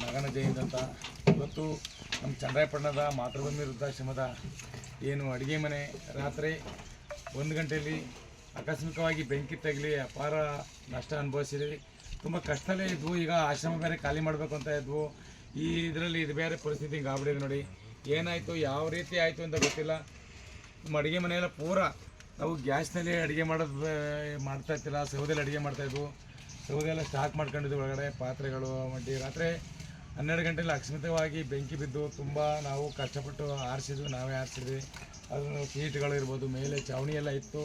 నగన జయంతి అంతా ಇವತ್ತು ನಮ್ಮ ಚಂದ್ರಾಯಪಟ್ಟಣದ ಮಾತೃಭೂಮಿ ವೃದ್ಧಾಶ್ರಮದ ಏನು ಅಡುಗೆ ಮನೆ ರಾತ್ರಿ ಒಂದು ಗಂಟೆಯಲ್ಲಿ ಆಕಸ್ಮಿಕವಾಗಿ ಬೆಂಕಿ ತಗಲಿ ಅಪಾರ ನಷ್ಟ ಅನುಭವಿಸಿದ್ವಿ ತುಂಬ ಕಷ್ಟದಲ್ಲೇ ಇದ್ವು, ಈಗ ಆಶ್ರಮ ಬೇರೆ ಖಾಲಿ ಮಾಡಬೇಕು ಅಂತ ಇದ್ವು. ಈ ಇದರಲ್ಲಿ ಇದು ಬೇರೆ ಪರಿಸ್ಥಿತಿ ಹಿಂಗೆ ನೋಡಿ. ಏನಾಯಿತು, ಯಾವ ರೀತಿ ಆಯಿತು ಅಂತ ಗೊತ್ತಿಲ್ಲ. ನಮ್ಮ ಅಡುಗೆ ಮನೆಯೆಲ್ಲ ಪೂರ ನಾವು ಗ್ಯಾಸ್ನಲ್ಲಿ ಅಡುಗೆ ಮಾಡೋದು, ಮಾಡ್ತಾ ಇರ್ತಿಲ್ಲ, ಸೌದೆಯಲ್ಲಿ ಅಡುಗೆ ಮಾಡ್ತಾಯಿದ್ವು ಸೌದೆ ಎಲ್ಲ ಸ್ಟಾಕ್ ಮಾಡ್ಕೊಂಡಿದ್ವಿ ಒಳಗಡೆ, ಪಾತ್ರೆಗಳು ಮಡ್ಡಿ ರಾತ್ರಿ ಹನ್ನೆರಡು ಗಂಟೆಯಲ್ಲಿ ಅಕಸ್ಮಿತವಾಗಿ ಬೆಂಕಿ ಬಿದ್ದು ತುಂಬ ನಾವು ಕಷ್ಟಪಟ್ಟು ಆರಿಸಿದ್ವಿ ನಾವೇ ಆರಿಸಿದ್ವಿ. ಅದನ್ನು ಸೀಟ್ಗಳು ಇರ್ಬೋದು ಮೇಲೆ ಚಾವಣಿ ಎಲ್ಲ ಇತ್ತು.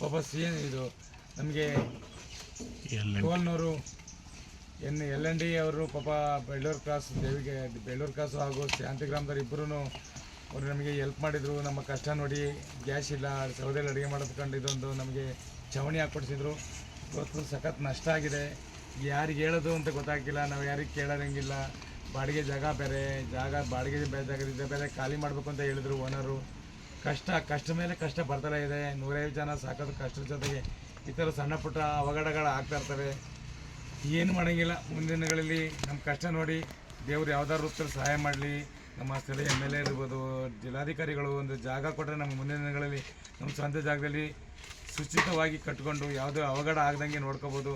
ಪಾಪ ಸಿ ಇದು ನಮಗೆ ಟೋಲ್ನವರು ಎನ್ ಎಲ್ ಎನ್ ಡಿ ಅವರು ಪಾಪ ಬೆಳ್ಳೂರು ಕ್ರಾಸ್ ದೇವಿಗೆ ಬೆಳ್ಳೂರು ಕ್ರಾಸು ಹಾಗೂ ಶಾಂತಿಗ್ರಾಮದವ್ರು ಇಬ್ಬರೂ ಅವರು ನಮಗೆ ಹೆಲ್ಪ್ ಮಾಡಿದರು. ನಮ್ಮ ಕಷ್ಟ ನೋಡಿ ಗ್ಯಾಸ್ ಇಲ್ಲ ಸೌದೆಯಲ್ಲಿ ಅಡುಗೆ ಮಾಡೋದ್ಕೊಂಡು ಇದೊಂದು ನಮಗೆ ಚಾವಣಿ ಹಾಕ್ಕೊಡ್ಸಿದ್ರು. ಇವತ್ತು ಸಖತ್ ನಷ್ಟ ಆಗಿದೆ. ಯಾರಿಗೆ ಹೇಳೋದು ಅಂತ ಗೊತ್ತಾಗಿಲ್ಲ ನಾವು ಯಾರಿಗೆ ಕೇಳೋರಂಗಿಲ್ಲ. ಬಾಡಿಗೆ ಜಾಗ ಬೇರೆ, ಜಾಗ ಬಾಡಿಗೆ ಬೇರೆ ಜಾಗದಿಂದ ಬೇರೆ ಖಾಲಿ ಮಾಡಬೇಕು ಅಂತ ಹೇಳಿದ್ರು ಓನರು ಕಷ್ಟ ಕಷ್ಟ ಮೇಲೆ ಕಷ್ಟ ಬರ್ತಾನೆ ಇದೆ. ನೂರೈವತ್ತು ಜನ ಸಾಕೋದು ಕಷ್ಟದ ಜೊತೆಗೆ ಈ ಥರ ಸಣ್ಣ ಪುಟ್ಟ ಅವಘಡಗಳು ಆಗ್ತಾ ಇರ್ತವೆ. ಏನು ಮಾಡೋಂಗಿಲ್ಲ. ಮುಂದಿನ ದಿನಗಳಲ್ಲಿ ನಮ್ಮ ಕಷ್ಟ ನೋಡಿ ದೇವ್ರು ಯಾವ್ದಾದ್ರು ರೂಪದಲ್ಲಿ ಸಹಾಯ ಮಾಡಲಿ. ನಮ್ಮ ಸ್ಥಳೀಯ ಎಂ ಎಲ್ ಎ ಇರ್ಬೋದು ಜಿಲ್ಲಾಧಿಕಾರಿಗಳು ಒಂದು ಜಾಗ ಕೊಟ್ಟರೆ ನಮ್ಮ ಮುಂದಿನ ದಿನಗಳಲ್ಲಿ ನಮ್ಮ ಸ್ವಂತ ಜಾಗದಲ್ಲಿ ಸುಚಿತವಾಗಿ ಕಟ್ಕೊಂಡು ಯಾವುದೇ ಅವಘಡ ಆಗ್ದಂಗೆ ನೋಡ್ಕೋಬೋದು.